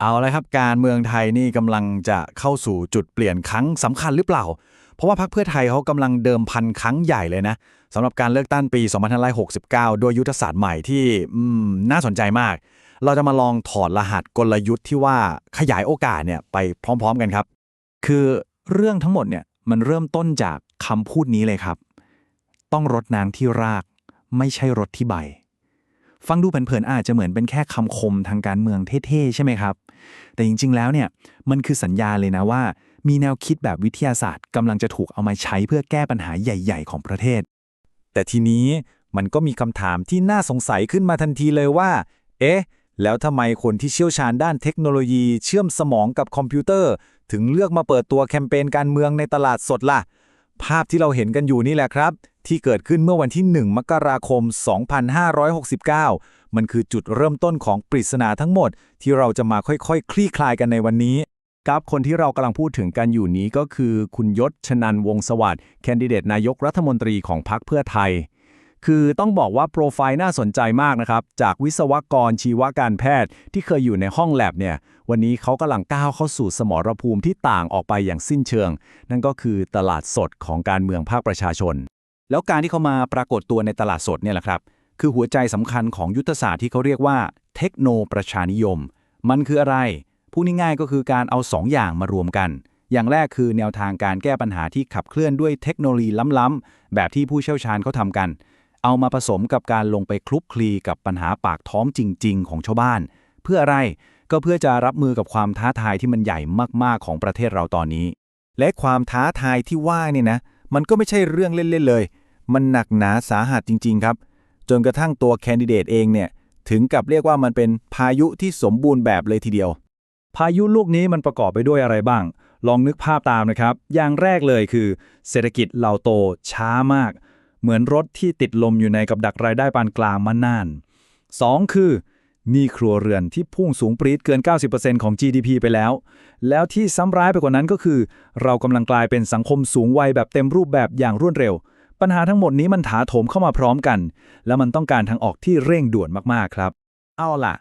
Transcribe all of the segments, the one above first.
เอาละครับการเมืองไทยนี่กำลังจะเข้าสู่จุดเปลี่ยนครั้งสำคัญหรือเปล่า เพราะว่าพรรคเพื่อไทยเขากำลังเดิมพันครั้งใหญ่เลยนะสำหรับการเลือกตั้งปี 2569โดยยุทธศาสตร์ใหม่ที่น่าสนใจมาก เราจะมาลองถอดรหัสกลยุทธ์ที่ว่าขยายโอกาสเนี่ยไปพร้อมๆกันครับ คือเรื่องทั้งหมดเนี่ยมันเริ่มต้นจากคำพูดนี้เลยครับ ต้องรดน้ำที่รากไม่ใช่รดที่ใบ ฟังดูเผินๆอาจจะเหมือนเป็นแค่คำคมทางการเมืองเท่ๆใช่ไหมครับ แต่จริงๆแล้วเนี่ยมันคือสัญญาเลยนะว่า มีแนวคิดแบบวิทยาศาสตร์กำลังจะถูกเอามาใช้เพื่อแก้ปัญหาใหญ่ ๆ ของประเทศ แต่ทีนี้มันก็มีคำถามที่น่าสงสัยขึ้นมาทันทีเลยว่า เอ๊ะ แล้วทำไมคนที่เชี่ยวชาญด้านเทคโนโลยีเชื่อมสมองกับคอมพิวเตอร์ ถึงเลือกมาเปิดตัวแคมเปญการเมืองในตลาดสดล่ะ ภาพที่เราเห็นกันอยู่นี่แหละครับ ที่เกิดขึ้นเมื่อวันที่ 1 มกราคม 2569 มันคือจุดเริ่มต้นของปริศนาทั้งหมด ที่เราจะมาค่อยๆคคลี่คลายกันในวันนี้ครับคนที่เรากำลังพูดถึงกันอยู่นี้ก็คือ คุณยศชนันวงศ์สวัสดิ์แคนดิเดตนายกรัฐมนตรีของพรรคเพื่อไทย คือต้องบอกว่าโปรไฟล์น่าสนใจมากนะครับ จากวิศวกรชีวการแพทย์ที่เคยอยู่ในห้องแลบเนี่ย วันนี้เขากำลังก้าวเข้าสู่สมรภูมิที่ต่างออกไปอย่างสิ้นเชิง นั่นก็คือตลาดสดของการเมืองภาคประชาชน แล้วการที่เขามาปรากฏตัวในตลาดสดเนี่ยแหละครับ คือหัวใจสำคัญของยุทธศาสตร์ที่เขาเรียกว่า เทคโนประชานิยม มันคืออะไรพูดง่ายๆก็คือการเอาสองอย่างมารวมกัน อย่างแรกคือแนวทางการแก้ปัญหาที่ขับเคลื่อนด้วยเทคโนโลยีล้ำๆแบบที่ผู้เชี่ยวชาญเขาทำกัน เอามาผสมกับการลงไปคลุกคลีกับปัญหาปากท้องจริง ๆ ของชาวบ้าน เพื่ออะไรก็เพื่อจะรับมือกับความท้าทายที่มันใหญ่มากๆของประเทศเราตอนนี้ และความท้าทายที่ว่าเนี่ยนะ มันก็ไม่ใช่เรื่องเล่นๆเลย มันหนักหนาสาหัสจริง ๆ ครับ จนกระทั่งตัวแคนดิเดตเองเนี่ย ถึงกับเรียกว่ามันเป็นพายุที่สมบูรณ์แบบเลยทีเดียว พายุลูกนี้มันประกอบไปด้วยอะไรบ้าง ลองนึกภาพตามนะครับ อย่างแรกเลยคือ เศรษฐกิจเราโตช้ามาก เหมือนรถที่ติดลมอยู่ในกับดักรายได้ปานกลางมานาน 2. คือ นี้ครัวเรือนที่พุ่งสูงปรี๊ดเกิน 90%ของ GDP ไปแล้ว แล้วที่ซ้ำร้ายไปกว่านั้นก็คือ เรากำลังกลายเป็นสังคมสูงวัยแบบเต็มรูปแบบอย่างรวดเร็ว ปัญหาทั้งหมดนี้มันถาโถมเข้ามาพร้อมกัน แล้วมันต้องการทางออกที่เร่งด่วนมากๆครับ เอาล่ะ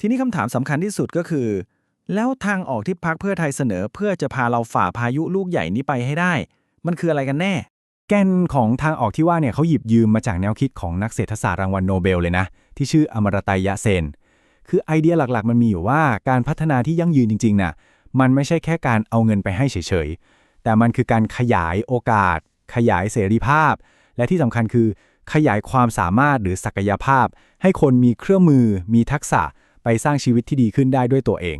ทีนี้คำถามสำคัญที่สุดก็คือ แล้วทางออกที่พรรคเพื่อไทยเสนอ เพื่อจะพาเราฝ่าพายุลูกใหญ่นี้ไปให้ได้ มันคืออะไรกันแน่ แกนของทางออกที่ว่าเนี่ยเขาหยิบยืมมาจากแนวคิดของนักเศรษฐศาสตร์รางวัลโนเบลเลยนะ ที่ชื่ออมรตยยะเซน คือไอเดียหลักๆ มันมีอยู่ว่าการพัฒนาที่ยั่งยืนจริงๆน่ะมันไม่ใช่แค่การเอาเงินไปให้เฉยๆ แต่มันคือการขยายโอกาส ขยายเสรีภาพ และที่สำคัญคือ ขยายความสามารถหรือศักยภาพ ให้คนมีเครื่องมือ มีทักษะไปสร้างชีวิตที่ดีขึ้นได้ด้วยตัวเอง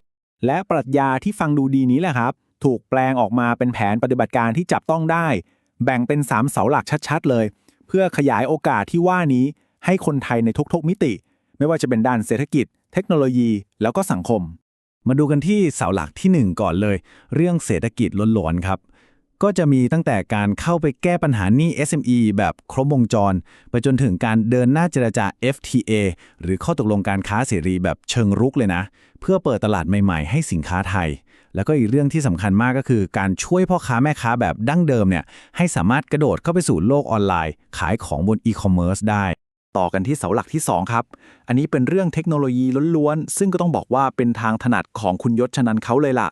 และปรัชญาที่ฟังดูดีนี้แหละครับ ถูกแปลงออกมาเป็นแผนปฏิบัติการที่จับต้องได้ แบ่งเป็น 3 เสาหลักชัดๆ เลย เพื่อขยายโอกาสที่ว่านี้ให้คนไทยในทุกๆมิติ ไม่ว่าจะเป็นด้านเศรษฐกิจ เทคโนโลยี แล้วก็สังคม มาดูกันที่เสาหลักที่ 1 ก่อนเลย เรื่องเศรษฐกิจล้วนๆครับ ก็จะมีตั้งแต่การเข้าไปแก้ปัญหาหนี้ SME แบบครบวงจร ไปจนถึงการเดินหน้าเจรจา FTA หรือข้อตกลงการค้าเสรีแบบเชิงรุกเลยนะ เพื่อเปิดตลาดใหม่ๆ ให้สินค้าไทย แล้วก็อีกเรื่องที่สำคัญมากก็คือ การช่วยพ่อค้าแม่ค้าแบบดั้งเดิมเนี่ยให้สามารถกระโดดเข้าไปสู่โลกออนไลน์ ขายของบนอีคอมเมิร์ซได้ ต่อกันที่เสาหลักที่ 2 ครับ อันนี้เป็นเรื่องเทคโนโลยีล้วนๆ ซึ่งก็ต้องบอกว่าเป็นทางถนัดของคุณยศชนันเขาเลยล่ะ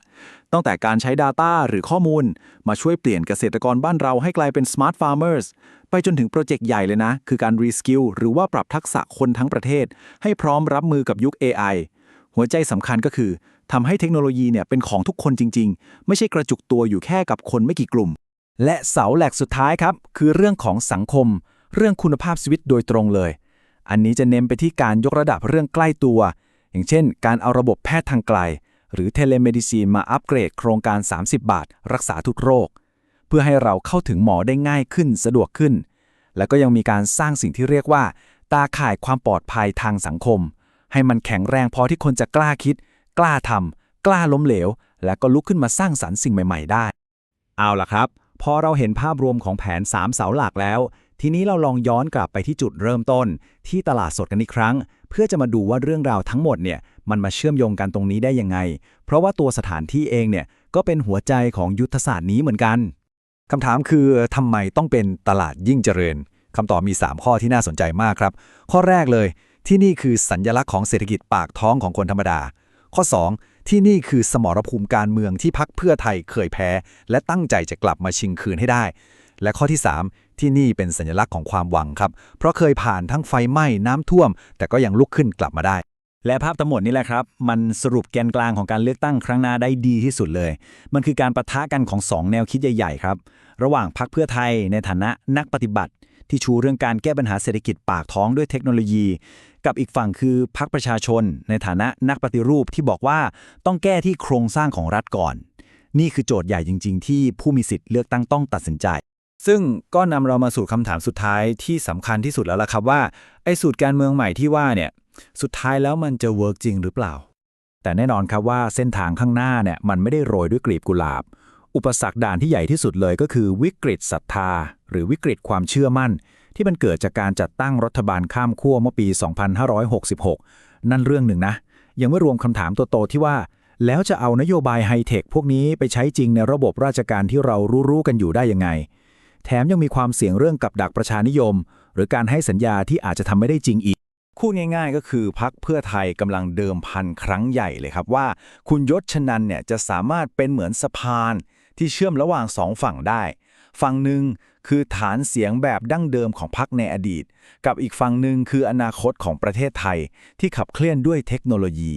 ตั้งแต่การใช้ Data หรือข้อมูล มาช่วยเปลี่ยนเกษตรกรบ้านเราให้กลายเป็น Smart Farmers ไปจนถึงโปรเจกต์ใหญ่เลยนะ คือการ Reskill หรือว่าปรับทักษะคนทั้งประเทศ ให้พร้อมรับมือกับยุค AI หัวใจสำคัญก็คือทำให้เทคโนโลยีเนี่ยเป็นของทุกคนจริง ๆ ไม่ใช่กระจุกตัวอยู่แค่กับคนไม่กี่กลุ่ม และเสาแหลกสุดท้ายครับ คือเรื่องของสังคม เรื่องคุณภาพชีวิตโดยตรงเลย อันนี้จะเน้นไปที่การยกระดับเรื่องใกล้ตัว อย่างเช่น การเอาระบบแพทย์ทางไกล หรือเทเลเมดิซีนมาอัปเกรดโครงการ 30 บาท รักษาทุกโรค เพื่อให้เราเข้าถึงหมอได้ง่ายขึ้นสะดวกขึ้น แล้วก็ยังมีการสร้างสิ่งที่เรียกว่า ตาข่ายความปลอดภัยทางสังคม ให้มันแข็งแรงพอที่คนจะกล้าคิด กล้าทำกล้าล้มเหลว และก็ลุกขึ้นมาสร้างสรรค์สิ่งใหม่ ๆ ได้ เอาล่ะครับ พอเราเห็นภาพรวมของแผน 3 เสาหลักแล้ว ทีนี้เราลองย้อนกลับไปที่จุดเริ่มต้น ที่ตลาดสดกันอีกครั้ง เพื่อจะมาดูว่าเรื่องราวทั้งหมดเนี่ยมันมาเชื่อมโยงกันตรงนี้ได้ยังไง เพราะว่าตัวสถานที่เองเนี่ยก็เป็นหัวใจของยุทธศาสตร์นี้เหมือนกันคำถามคือทำไมต้องเป็นตลาดยิ่งเจริญคำตอบมี 3 ข้อที่น่าสนใจมากครับ ข้อแรกเลย ที่นี่คือสัญญลักษณ์ของเศรษฐกิจปากท้องของคนธรรมดา ข้อ 2 ที่นี่คือสมรภูมิการเมืองที่พักเพื่อไทยเคยแพ้ และตั้งใจจะกลับมาชิงคืนให้ได้ และข้อที่ 3 ที่นี่เป็นสัญลักษณ์ของความหวังครับ เพราะเคยผ่านทั้งไฟไหม้น้ำท่วม แต่ก็ยังลุกขึ้นกลับมาได้ และภาพทั้งหมดนี่แหละครับ มันสรุปแกนกลางของการเลือกตั้งครั้งหน้าได้ดีที่สุดเลย มันคือการประทะกันของสองแนวคิดใหญ่ๆครับ ระหว่างพรรคเพื่อไทยในฐานะนักปฏิบัติ ที่ชูเรื่องการแก้ปัญหาเศรษฐกิจปากท้องด้วยเทคโนโลยี กับอีกฝั่งคือพรรคประชาชน ในฐานะนักปฏิรูปที่บอกว่าต้องแก้ที่โครงสร้างของรัฐก่อน นี่คือโจทย์ใหญ่จริง ๆ ที่ผู้มีสิทธิ์เลือกตั้งต้องตัดสินใจ ซึ่งก็นำเรามาสู่คำถามสุดท้ายที่สำคัญที่สุดแล้วล่ะครับว่าไอ้สูตรการเมืองใหม่ที่ว่าเนี่ยสุดท้ายแล้วมันจะเวิร์กจริงหรือเปล่า แต่แน่นอนครับว่าเส้นทางข้างหน้าเนี่ยมันไม่ได้โรยด้วยกลีบกุหลาบ อุปสรรคด่านที่ใหญ่ที่สุดเลยก็คือวิกฤตศรัทธา หรือวิกฤตความเชื่อมั่น ที่มันเกิดจากการจัดตั้งรัฐบาลข้ามขั้วเมื่อปี 2566 นั่นเรื่องหนึ่งนะ ยังไม่รวมคำถามตัวโตที่ว่า แล้วจะเอานโยบายไฮเทคพวกนี้ไปใช้จริงในระบบราชการที่เรารู้ๆกันอยู่ได้ยังไง แถมยังมีความเสี่ยงเรื่องกับดักประชานิยม หรือการให้สัญญาที่อาจจะทำไม่ได้จริงอีกพูดง่ายๆ ก็คือพักเพื่อไทยกำลังเดิมพันครั้งใหญ่เลยครับว่า คุณยศชนันเนี่ยจะสามารถเป็นเหมือนสะพานที่เชื่อมระหว่างสองฝั่งได้ ฝั่งหนึ่งคือฐานเสียงแบบดั้งเดิมของพักในอดีต กับอีกฝั่งหนึ่งคืออนาคตของประเทศไทย ที่ขับเคลื่อนด้วยเทคโนโลยี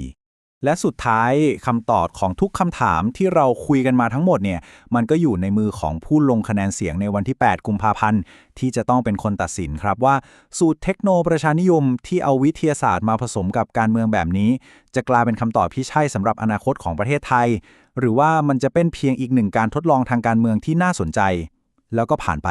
และสุดท้ายคำตอบของทุกคำถามที่เราคุยกันมาทั้งหมดเนี่ยมันก็อยู่ในมือของผู้ลงคะแนนเสียงในวันที่ 8 กุมภาพันธ์ ที่จะต้องเป็นคนตัดสินครับว่า สูตรเทคโนประชานิยมที่เอาวิทยาศาสตร์มาผสมกับการเมืองแบบนี้ จะกลายเป็นคำตอบที่ใช่สำหรับอนาคตของประเทศไทย หรือว่ามันจะเป็นเพียงอีกหนึ่งการทดลองทางการเมืองที่น่าสนใจ แล้วก็ผ่านไป